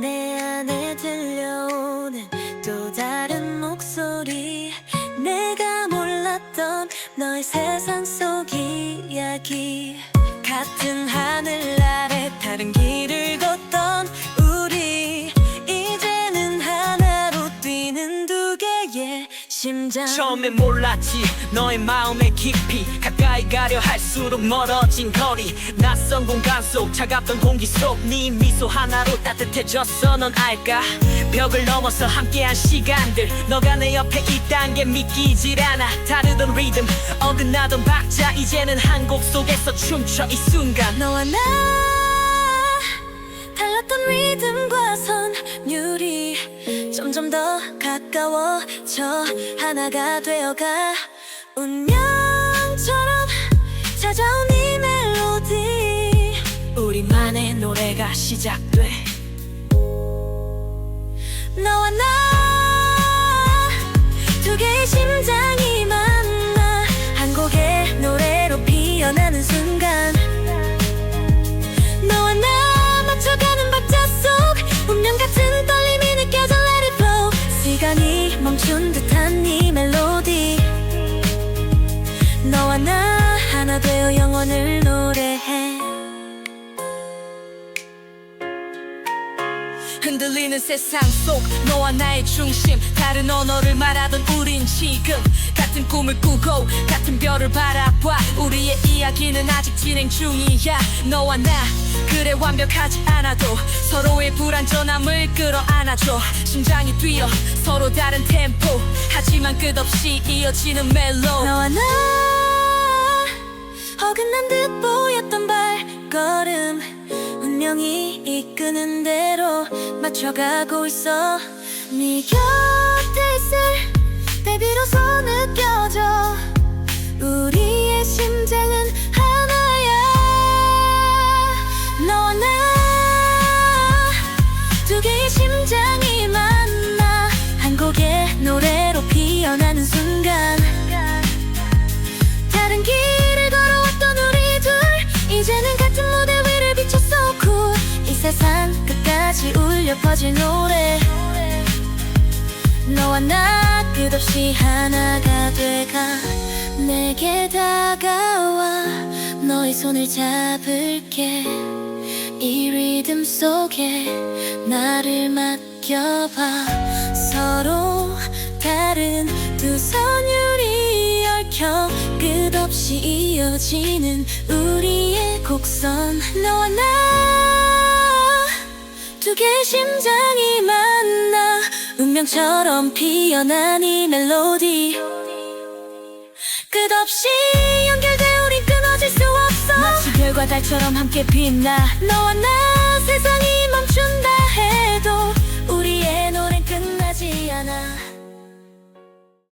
내 안에 들려오는 또 다른 목소리. 내가 몰랐던 너의 세상 속 이야기. 같은 하늘 아래 다른 길을 걷던 우리. 이제는 하나로 뛰는 두 개의 심장. 처음엔 몰랐지. 너의 마음의 깊이 가까이 가려 할수록 멀어진 거리. 낯선 공간 속 차갑던 공기 속 네 미소 하나로 따뜻해졌어. 넌 알까? 벽을 넘어서 함께한 시간들. 너가 내 옆에 있단 게 믿기질 않아. 다르던 리듬 어긋나던 박자. 이제는 한 곡 속에서 춤춰. 이 순간 너와 나 달랐던 리듬과 선율이 점점 더 가까워져 하나가 되어가 운명처럼 찾아온 이 멜로디. 우리만의 노래가 시작돼 영원을 노래해. 흔들리는 세상 속 너와 나의 중심. 다른 언어를 말하던 우린 지금 같은 꿈을 꾸고 같은 별을 바라봐. 우리의 이야기는 아직 진행 중이야. 너와 나 그래 완벽하지 않아도 서로의 불안전함을 끌어안아줘. 심장이 뛰어 서로 다른 템포. 하지만 끝없이 이어지는 멜로. 너와 나 어긋난 듯 보였던 발걸음. 운명이 이끄는 대로 맞춰가고 있어. 네 곁에 있을 때 비로소 울려 퍼질 노래. 너와 나 끝없이 하나가 돼가 내게 다가와 너의 손을 잡을게. 이 리듬 속에 나를 맡겨봐. 서로 다른 두 선율이 얽혀 끝없이 이어지는 우리의 곡선. 너와 나 두 개의 심장이 만나 운명처럼 피어난 이 멜로디. 끝없이 연결돼 우린 끊어질 수 없어. 마치 별과 달처럼 함께 빛나. 너와 나 세상이